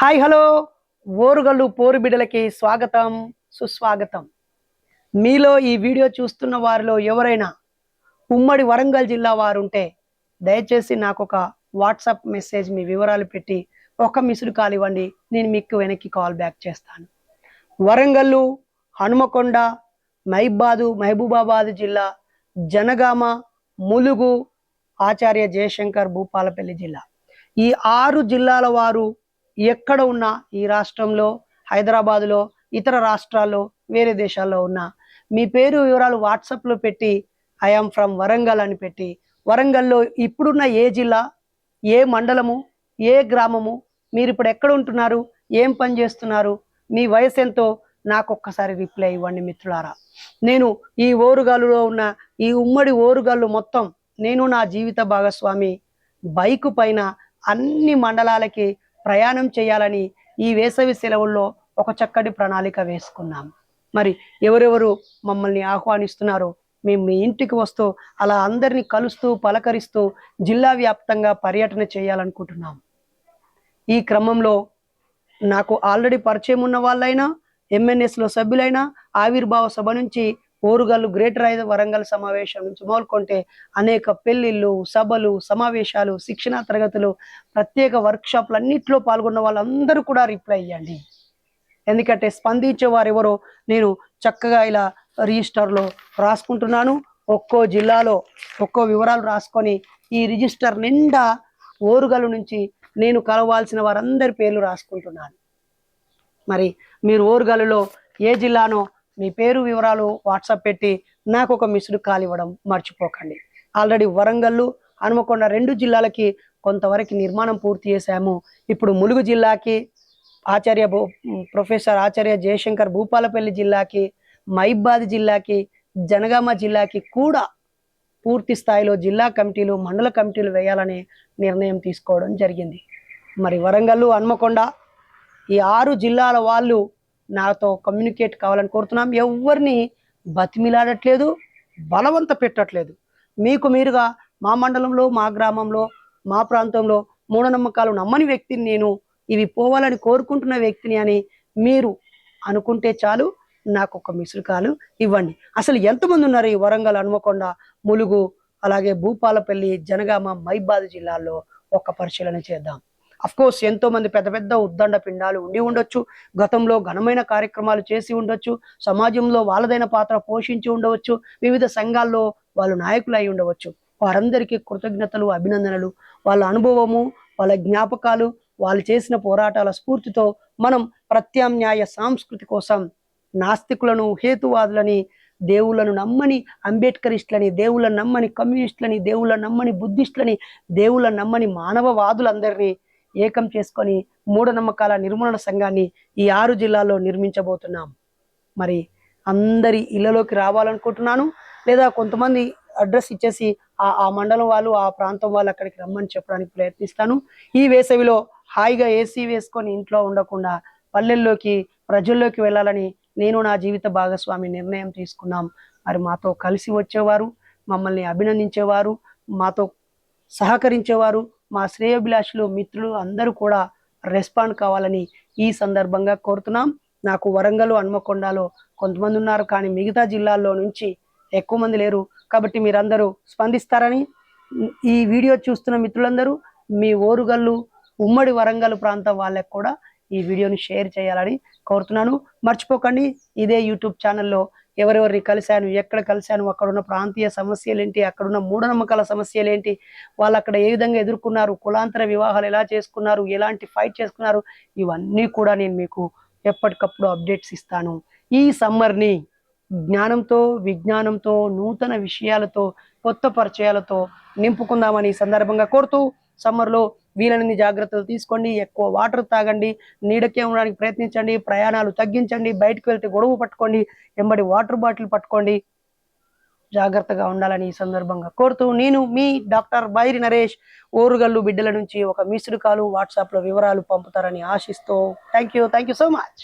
Hi hello. Orugallu పోరు బిడ్డలకి స్వాగతం సుస్వాగతం. మీలో ఈ వీడియో చూస్తున్న వారిలో ఎవరైనా ఉమ్మడి వరంగల్ జిల్లా వారు ఉంటే దయచేసి నాకు ఒక వాట్సాప్ మెసేజ్ మీ వివరాలు పెట్టి ఒక మిసుడు కాల్ ఇవ్వండి. నేను మీకు వెనక్కి కాల్ బ్యాక్ చేస్తాను. వరంగల్లు హనుమకొండ మహిబాదు మహబూబాబాద్ జిల్లా జనగామ ములుగు ఆచార్య జయశంకర్ భూపాలపల్లి జిల్లా. ఈ ఆరు జిల్లాల వారు ఎక్కడ ఉన్నా ఈ రాష్ట్రంలో హైదరాబాదులో ఇతర రాష్ట్రాల్లో వేరే దేశాల్లో ఉన్నా. మీ పేరు వివరాలు వాట్సాప్లో పెట్టి ఐఆమ్ ఫ్రమ్ వరంగల్ అని పెట్టి. వరంగల్లో ఇప్పుడున్న ఏ జిల్లా ఏ మండలము ఏ గ్రామము మీరు ఇప్పుడు ఎక్కడ ఉంటున్నారు ఏం పని చేస్తున్నారు మీ వయసు ఎంతో నాకు ఒక్కసారి రిప్లై ఇవ్వండి మిత్రులారా. నేను ఈ ఓరుగాలులో ఉన్న ఈ ఉమ్మడి ఓరుగాళ్ళు మొత్తం నేను నా జీవిత భాగస్వామి బైకు పైన అన్ని మండలాలకి ప్రయాణం చేయాలని ఈ వేసవి సెలవుల్లో ఒక చక్కటి ప్రణాళిక వేసుకున్నాం. మరి ఎవరెవరు మమ్మల్ని ఆహ్వానిస్తున్నారో మేము మీ ఇంటికి వస్తూ అలా అందరినీ కలుస్తూ పలకరిస్తూ జిల్లా వ్యాప్తంగా పర్యటన చేయాలనుకుంటున్నాం. ఈ క్రమంలో నాకు ఆల్రెడీ పరిచయం ఉన్న వాళ్ళైనా ఎంఎన్ఎస్లో సభ్యులైనా ఆవిర్భావ సభ నుంచి ఓరుగల్లు గ్రేటర్ ఐదు వరంగల్ సమావేశం నుంచి మొదలుకొంటే అనేక పెళ్ళిళ్ళు సభలు సమావేశాలు శిక్షణా తరగతులు ప్రత్యేక వర్క్షాప్లు అన్నింటిలో పాల్గొన్న వాళ్ళందరూ కూడా రిప్లై ఇవ్వండి. ఎందుకంటే స్పందించే వారు ఎవరో నేను చక్కగా ఇలా రిజిస్టర్లో రాసుకుంటున్నాను. ఒక్కో జిల్లాలో ఒక్కో వివరాలు రాసుకొని ఈ రిజిస్టర్ నిండా ఓరుగల్లు నుంచి నేను కలవాల్సిన వారందరి పేర్లు రాసుకుంటున్నాను. మరి మీరు ఓరుగల్లులో ఏ జిల్లానో మీ పేరు వివరాలు వాట్సాప్ పెట్టి నాకు ఒక మిస్డ్ కాల్ ఇవ్వడం మర్చిపోకండి. ఆల్రెడీ వరంగల్లు హనుమకొండ రెండు జిల్లాలకి కొంతవరకు నిర్మాణం పూర్తి చేశాము. ఇప్పుడు ములుగు జిల్లాకి ఆచార్య భూ- ప్రొఫెసర్ ఆచార్య జయశంకర్ భూపాలపల్లి జిల్లాకి మైబాద్ జిల్లాకి జనగామ జిల్లాకి కూడా పూర్తి స్థాయిలో జిల్లా కమిటీలు మండల కమిటీలు వేయాలని నిర్ణయం తీసుకోవడం జరిగింది. మరి వరంగల్లు హన్మకొండ ఈ ఆరు జిల్లాల వాళ్ళు నాతో కమ్యూనికేట్ కావాలని కోరుతున్నాం. ఎవరిని బతిమిలాడట్లేదు బలవంత పెట్టట్లేదు. మీకు మీరుగా మా మండలంలో మా గ్రామంలో మా ప్రాంతంలో మూఢనమ్మకాలు నమ్మని వ్యక్తిని నేను ఇవి పోవాలని కోరుకుంటున్న వ్యక్తిని అని మీరు అనుకుంటే చాలు నాకు ఒక మిసులు కాలు ఇవ్వండి. అసలు ఎంతమంది ఉన్నారు ఈ వరంగల్ హనుమకొండ ములుగు అలాగే భూపాలపల్లి జనగామ మైబాద్ జిల్లాల్లో? ఒక పరిశీలన చేద్దాం. కోర్స్ ఎంతో మంది పెద్ద పెద్ద ఉద్దండ పిండాలు ఉండి ఉండొచ్చు. గతంలో ఘనమైన కార్యక్రమాలు చేసి ఉండొచ్చు. సమాజంలో వాళ్ళదైన పాత్ర పోషించి ఉండవచ్చు. వివిధ సంఘాల్లో వాళ్ళు నాయకులు అయి ఉండవచ్చు. వారందరికీ కృతజ్ఞతలు అభినందనలు. వాళ్ళ అనుభవము వాళ్ళ జ్ఞాపకాలు వాళ్ళు చేసిన పోరాటాల స్ఫూర్తితో మనం ప్రత్యామ్నాయ సంస్కృతి కోసం నాస్తికులను హేతువాదులని దేవుళ్ళను నమ్మని అంబేద్కరిస్టులని దేవుళ్ళను నమ్మని కమ్యూనిస్టులని దేవుళ్ళను నమ్మని బుద్ధిస్టులని దేవుళ్ళను నమ్మని మానవవాదులందరినీ ఏకం చేసుకొని మూఢనమ్మకాల నిర్మూలన సంఘాన్ని ఈ ఆరు జిల్లాల్లో నిర్మించబోతున్నాం. మరి అందరి ఇళ్ళలోకి రావాలనుకుంటున్నాను లేదా కొంతమంది అడ్రస్ ఇచ్చేసి ఆ ఆ మండలం వాళ్ళు ఆ ప్రాంతం వాళ్ళు అక్కడికి రమ్మని చెప్పడానికి ప్రయత్నిస్తాను. ఈ వేసవిలో హాయిగా ఏసీ వేసుకొని ఇంట్లో ఉండకుండా పల్లెల్లోకి ప్రజల్లోకి వెళ్ళాలని నేను నా జీవిత భాగస్వామి నిర్ణయం తీసుకున్నాం. మరి మాతో కలిసి వచ్చేవారు మమ్మల్ని అభినందించేవారు మాతో సహకరించేవారు మా శ్రేయోభిలాషులు మిత్రులు అందరూ కూడా రెస్పాండ్ కావాలని ఈ సందర్భంగా కోరుతున్నాం. నాకు వరంగల్ హన్మకొండలో కొంతమంది ఉన్నారు కానీ మిగతా జిల్లాల్లో నుంచి ఎక్కువ మంది లేరు. కాబట్టి మీరందరూ స్పందిస్తారని ఈ వీడియో చూస్తున్న మిత్రులందరూ మీ ఓరుగల్లు ఉమ్మడి వరంగల్ ప్రాంతం వాళ్ళకు కూడా ఈ వీడియోని షేర్ చేయాలని కోరుతున్నాను. మర్చిపోకండి ఇదే యూట్యూబ్ ఛానల్లో ఎవరెవరిని కలిశాను ఎక్కడ కలిశాను అక్కడ ఉన్న ప్రాంతీయ సమస్యలు ఏంటి అక్కడ ఉన్న మూఢనమ్మకాల సమస్యలు ఏంటి వాళ్ళు అక్కడ ఏ విధంగా ఎదుర్కొన్నారు కులాంతర వివాహాలు ఎలా చేసుకున్నారు ఎలాంటి ఫైట్ చేసుకున్నారు ఇవన్నీ కూడా నేను మీకు ఎప్పటికప్పుడు అప్డేట్స్ ఇస్తాను. ఈ సమ్మర్ని జ్ఞానంతో విజ్ఞానంతో నూతన విషయాలతో కొత్త పరిచయాలతో నింపుకుందామని ఈ సందర్భంగా కోరుతూ సమ్మర్లో వీలైనన్ని జాగ్రత్తలు తీసుకోండి ఎక్కువ వాటర్ తాగండి నీడకే ఉండడానికి ప్రయత్నించండి ప్రయాణాలు తగ్గించండి బయటకు వెళ్తే గొడవ పట్టుకోండి ఎంబడి వాటర్ బాటిల్ పట్టుకోండి. జాగ్రత్తగా ఉండాలని ఈ సందర్భంగా కోరుతూ నేను మీ డాక్టర్ బైరి నరేష్ ఓరుగల్లు బిడ్డల నుంచి ఒక మిస్డ్ కాలు వాట్సాప్లో వివరాలు పంపుతారని ఆశిస్తూ thank you thank you so much.